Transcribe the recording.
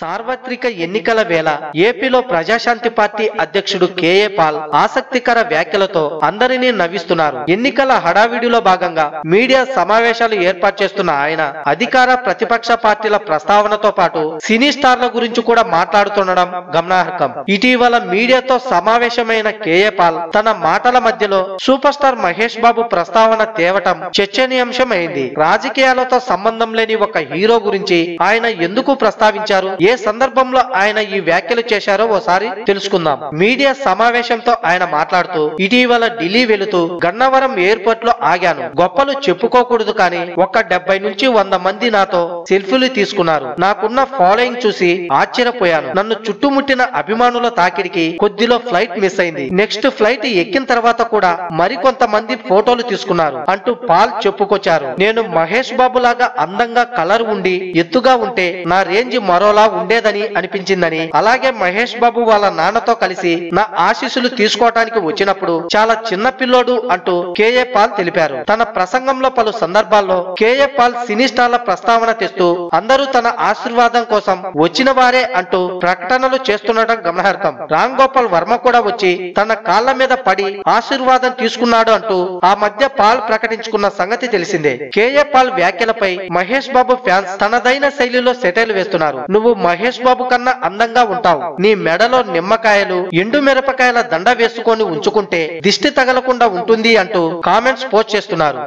సార్వత్రిక ఎన్నికల వేళ ఏపీలో ప్రజాశాంతి పార్టీ అధ్యక్షుడు కేఏ పాల్ ఆసక్తికర వ్యాఖ్యలతో అందరినీ నవ్విస్తున్నారు. ఎన్నికల హడావిడిలో భాగంగా మీడియా సమావేశాలు ఏర్పాటు చేస్తున్న ఆయన అధికార ప్రతిపక్ష పార్టీల ప్రస్తావనతో పాటు సినీ స్టార్ల గురించి కూడా మాట్లాడుతుండడం గమనార్హం. ఇటీవల మీడియాతో సమావేశమైన కేఏ పాల్ తన మాటల మధ్యలో సూపర్ స్టార్ మహేష్ బాబు ప్రస్తావన తేవటం చర్చనీయాంశం అయింది రాజకీయాలతో సంబంధం లేని ఒక హీరో గురించి ఆయన ఎందుకు ప్రస్తావించారు? ఏ సందర్భంలో ఆయన ఈ వ్యాఖ్యలు చేశారో ఓసారి తెలుసుకుందాం. మీడియా సమావేశంతో ఆయన మాట్లాడుతూ ఇటీవల ఢిల్లీ వెళుతూ గన్నవరం ఎయిర్పోర్ట్లో ఆగాను. గొప్పలు చెప్పుకోకూడదు కానీ ఒక డెబ్బై నుంచి వంద మంది నాతో సెల్ఫీలు తీసుకున్నారు. నాకున్న ఫాలోయింగ్ చూసి ఆశ్చర్యపోయాను. నన్ను చుట్టుముట్టిన అభిమానుల తాకిడికి కొద్దిలో ఫ్లైట్ మిస్ అయింది. నెక్స్ట్ ఫ్లైట్ ఎక్కిన తర్వాత కూడా మరికొంతమంది ఫోటోలు తీసుకున్నారు అంటూ పాల్ చెప్పుకొచ్చారు. నేను మహేష్ బాబు లాగా అందంగా కలర్ ఉండి ఎత్తుగా ఉంటే నా రేంజ్ మరోలా ఉండేదని అనిపించిందని. అలాగే మహేష్ బాబు వాళ్ళ నాన్నతో కలిసి నా ఆశీస్సులు తీసుకోవటానికి వచ్చినప్పుడు చాలా చిన్న పిల్లోడు అంటూ కేఏ పాల్ తెలిపారు. తన ప్రసంగంలో పలు సందర్భాల్లో కేఏ పాల్ సినీ స్టార్ల ప్రస్తావన తెస్తూ అందరూ తన ఆశీర్వాదం కోసం వచ్చిన వారే అంటూ ప్రకటనలు చేస్తుండటం గమనార్హం. రామ్ గోపాల్ వర్మ కూడా వచ్చి తన కాళ్ళ మీద పడి ఆశీర్వాదం తీసుకున్నాడు అంటూ ఆ మధ్య పాల్ ప్రకటించుకున్న సంగతి తెలిసిందే. కేఏ పాల్ వ్యాఖ్యలపై మహేష్ బాబు ఫ్యాన్స్ తనదైన శైలిలో సెటైల్ వేస్తున్నారు. నువ్వు మహేష్ బాబు కన్నా అందంగా ఉంటావు. నీ మెడలో నిమ్మకాయలు ఎండు మిరపకాయల దండ వేసుకొని ఉంచుకుంటే దిష్టి తగలకుండా ఉంటుంది అంటూ కామెంట్స్ పోస్ట్ చేస్తున్నారు.